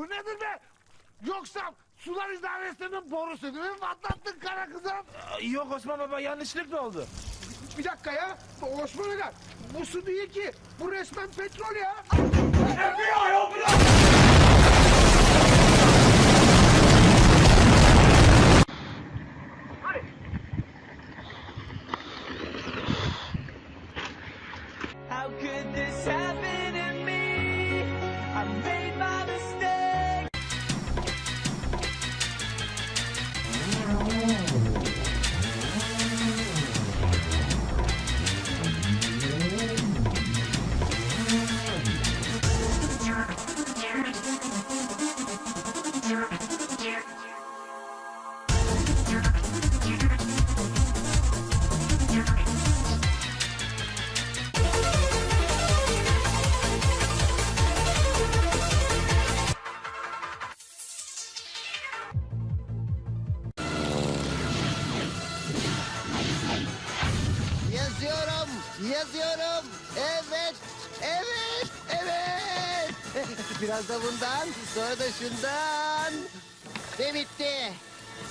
Bu nedir be? Yoksa sular idaresinin borusunu mu patlattın kara kızım? Yok Osman Baba yanlışlıkla oldu. Bir dakika ya. Osman Aga. Bu su değil ki. Bu resmen petrol ya. How could this happen Yazıyorum, yazıyorum. Evet, evet, evet. Biraz da bundan, sonra da şundan.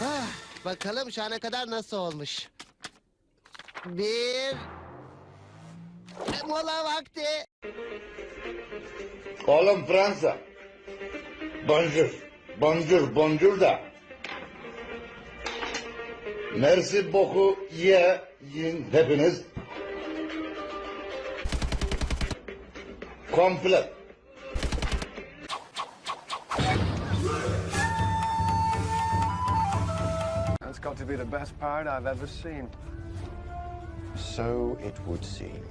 Ah, bakalım şu ana kadar nasıl olmuş. Bir... Mola vakti. Oğlum Fransa. Bonjour. Bonjour, bonjour da. Merci beaucoup ye yiyin hepiniz. Komple. That's got to be the best part I've ever seen. So it would seem.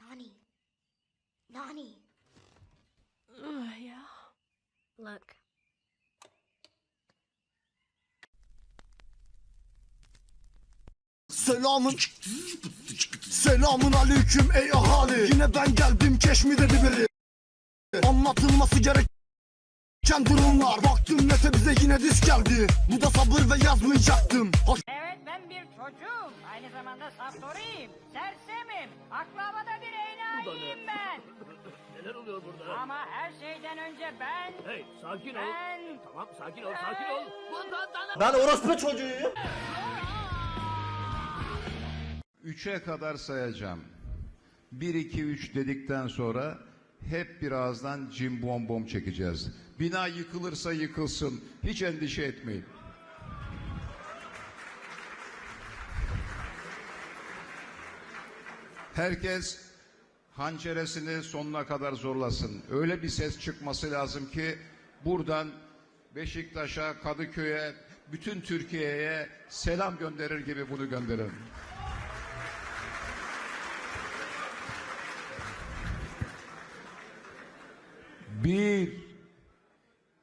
Nani. Nani. yeah. Look. Selamın Selamın aleyküm ey ahali Yine ben geldim keşmi dedi biri Anlatılması gereken durumlar Baktım nete bize yine disk geldi Bu da sabır ve yazmayacaktım Hoş Evet ben bir çocuğum. Aynı zamanda saftoriyim. Sersemim. Aklavada bir enayiyim ben. Neler oluyor burada? Ama her şeyden önce ben... Hey sakin ol. Ben... Tamam sakin ol sakin ol. Ben orospu çocuğuyum. Üçe kadar sayacağım. 1 2 3 dedikten sonra hep birazdan cim bom bom çekeceğiz. Bina yıkılırsa yıkılsın. Hiç endişe etmeyin. Herkes hançeresini sonuna kadar zorlasın. Öyle bir ses çıkması lazım ki buradan Beşiktaş'a, Kadıköy'e, bütün Türkiye'ye selam gönderir gibi bunu gönderin. Bir,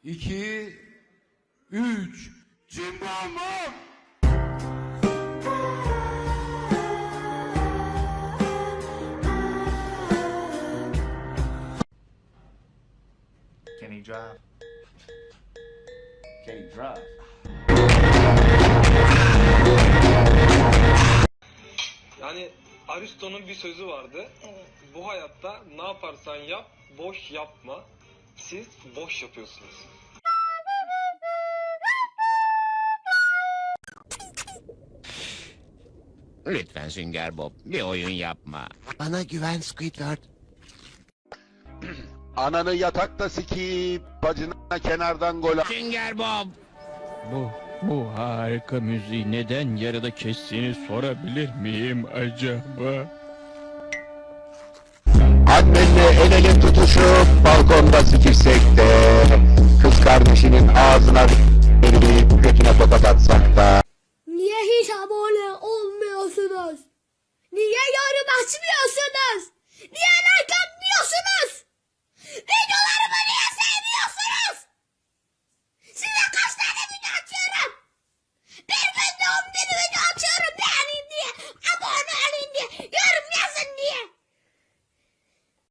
iki, üç. Cimbombo! Can he drive? Can he drive? Yani Aristo'nun bir sözü vardı. Bu hayatta ne yaparsan yap, boş yapma. Siz boş yapıyorsunuz. Lütfen Sünger Bob bir oyun yapma. Bana güven Squidward. Ananı yatakta sikip bacına kenardan gol Sünger Bob! Bu, bu harika müziği neden yarıda kestiğini sorabilir miyim acaba? Annenle el ele tutuşup balkonda sikişsek de Kız kardeşinin ağzına verip götüne tokat atsak da Niye hiç abone olmuyorsunuz? Niye yorum açmıyorsunuz? Niye like atmıyorsunuz? Videolarımı